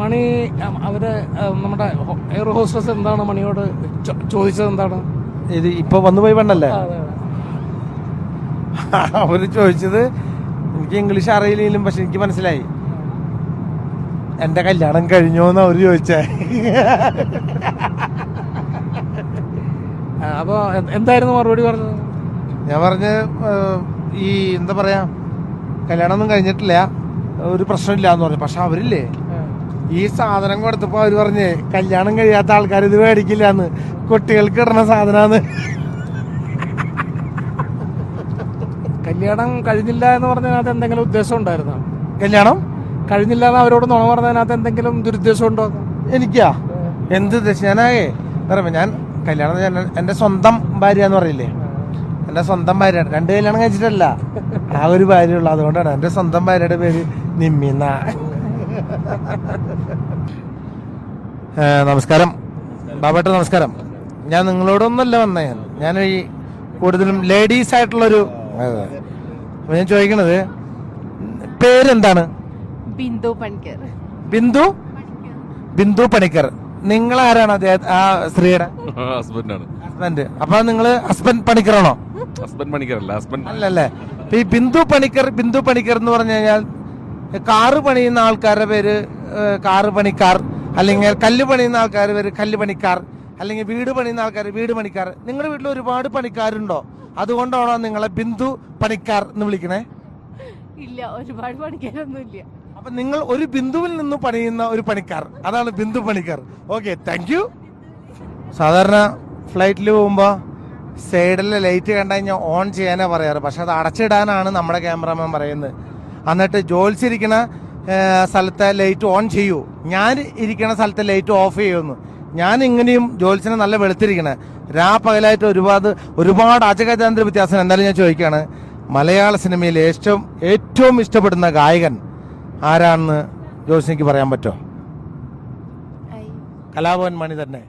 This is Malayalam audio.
മണി അവർ നമ്മുടെ എയർ ഹോസ്റ്റസ് എന്താണ് മണിയോട് ചോദിച്ചത് എന്താണ്? ഇത് ഇപ്പൊ വന്നു പോയി പെണ്ണല്ലേ? അവർ ചോദിച്ചത് എനിക്ക് ഇംഗ്ലീഷ് അറിയില്ലെങ്കിലും പക്ഷെ എനിക്ക് മനസ്സിലായി. എന്റെ കല്യാണം കഴിഞ്ഞോന്ന് അവർ ചോദിച്ചേ. അപ്പൊ എന്തായിരുന്നു മറുപടി പറഞ്ഞത്? ഞാൻ പറഞ്ഞ് ഈ എന്താ പറയാ കല്യാണം ഒന്നും കഴിഞ്ഞിട്ടില്ല. ഒരു പ്രശ്നമില്ല എന്ന് പറഞ്ഞു. പക്ഷെ അവരില്ലേ? ഈ സാധനം കൊടുത്തപ്പോ അവർ പറഞ്ഞേ കല്യാണം കഴിയാത്ത ആൾക്കാർ ഇത് മേടിക്കില്ല എന്ന് കുട്ടികൾക്ക് ഇടണ സാധനാന്ന്. കല്യാണം കഴിഞ്ഞില്ല എന്ന് പറഞ്ഞതിനകത്ത് എന്തെങ്കിലും ഉദ്ദേശം ഉണ്ടായിരുന്നോ? കല്യാണം? കഴിഞ്ഞില്ല എന്ന് അവരോട് നുണ പറഞ്ഞതിനകത്ത് എന്തെങ്കിലും ദുരുദ്ദേശം ഉണ്ടോ? എനിക്കാ? എന്ത് ഉദ്ദേശം? ഞാനാകെ പറയുമ്പോ ഞാൻ കല്യാണം ഞാൻ എന്റെ സ്വന്തം ഭാര്യ എന്ന് പറയില്ലേ? എന്റെ സ്വന്തം ഭാര്യ. രണ്ട് കല്യാണം കഴിച്ചിട്ടല്ല. ആ ഒരു ഭാര്യ ഉള്ളു. അതുകൊണ്ടാണ് എന്റെ സ്വന്തം ഭാര്യയുടെ പേര് നിമ്മിന്ന. നമസ്കാരം. ബാബേട്ട നമസ്കാരം. ഞാൻ നിങ്ങളോടൊന്നല്ല വന്നേ. ഞാൻ ഞാൻ ഈ കൂടുതലും ലേഡീസ് ആയിട്ടുള്ളൊരു. അപ്പൊ ഞാൻ ചോദിക്കണത് പേരെന്താണ്? ബിന്ദു പണിക്കർ. ബിന്ദു? ബിന്ദു പണിക്കർ. നിങ്ങൾ ആരാണ് അദ്ദേഹം ആ സ്ത്രീയുടെ? ഹസ്ബൻഡാണ് ഹസ്ബൻഡ് അപ്പൊ നിങ്ങൾ ഹസ്ബൻഡ് പണിക്കറാണോ? ഹസ്ബൻഡ് പണിക്കരല്ല ഹസ്ബൻഡ് അല്ലല്ലേ. അപ്പൊ ഈ ബിന്ദു പണിക്കർ ബിന്ദു പണിക്കർ എന്ന് പറഞ്ഞു കഴിഞ്ഞാൽ കാറ് പണിയുന്ന ആൾക്കാരുടെ പേര് കാറ് പണിക്കാർ. അല്ലെങ്കിൽ കല്ല് പണിയുന്ന ആൾക്കാർ വരും കല്ല് പണിക്കാർ അല്ലെങ്കിൽ വീട് പണിയുന്ന ആൾക്കാർ വീട് പണിക്കാർ. നിങ്ങളുടെ വീട്ടിൽ ഒരുപാട് പണിക്കാരുണ്ടോ? അതുകൊണ്ടാണോ നിങ്ങളെ ബിന്ദു പണിക്കാർ എന്ന് വിളിക്കണേ? ഇല്ല ഒരുപാട് പണിക്കാരൊന്നും ഇല്ല അപ്പൊ നിങ്ങൾ ഒരു ബിന്ദുവിൽ നിന്ന് പണിയുന്ന ഒരു പണിക്കാർ. അതാണ് ബിന്ദു പണിക്കാർ. ഓക്കെ താങ്ക് യു സാധാരണ ഫ്ലൈറ്റിൽ പോകുമ്പോ സൈഡിലെ ലൈറ്റ് കണ്ടു കഴിഞ്ഞാൽ ഓൺ ചെയ്യാനേ പറയാറ്. പക്ഷെ അത് അടച്ചിടാനാണ് നമ്മുടെ ക്യാമറമാൻ പറയുന്നത്. എന്നിട്ട് ഏ, സ്ഥലത്തെ ലൈറ്റ് ഓൺ ചെയ്യൂ. ഞാൻ ഇരിക്കണ സ്ഥലത്തെ ലൈറ്റ് ഓഫ് ചെയ്യുമെന്ന് ഞാൻ ഇങ്ങനെയും ജോലിസിനെ നല്ല വെളുത്തിരിക്കണേ. രാ പകലായിട്ട് ഒരുപാട് ഒരുപാട് അജഗജാന്തര വ്യത്യാസം. എന്തായാലും ഞാൻ ചോദിക്കുകയാണ് മലയാള സിനിമയിൽ ഏറ്റവും ഏറ്റവും ഇഷ്ടപ്പെടുന്ന ഗായകൻ ആരാണെന്ന് ജോസിനിക്ക് പറയാൻ പറ്റുമോ? കലാഭവൻ മണി തന്നെ.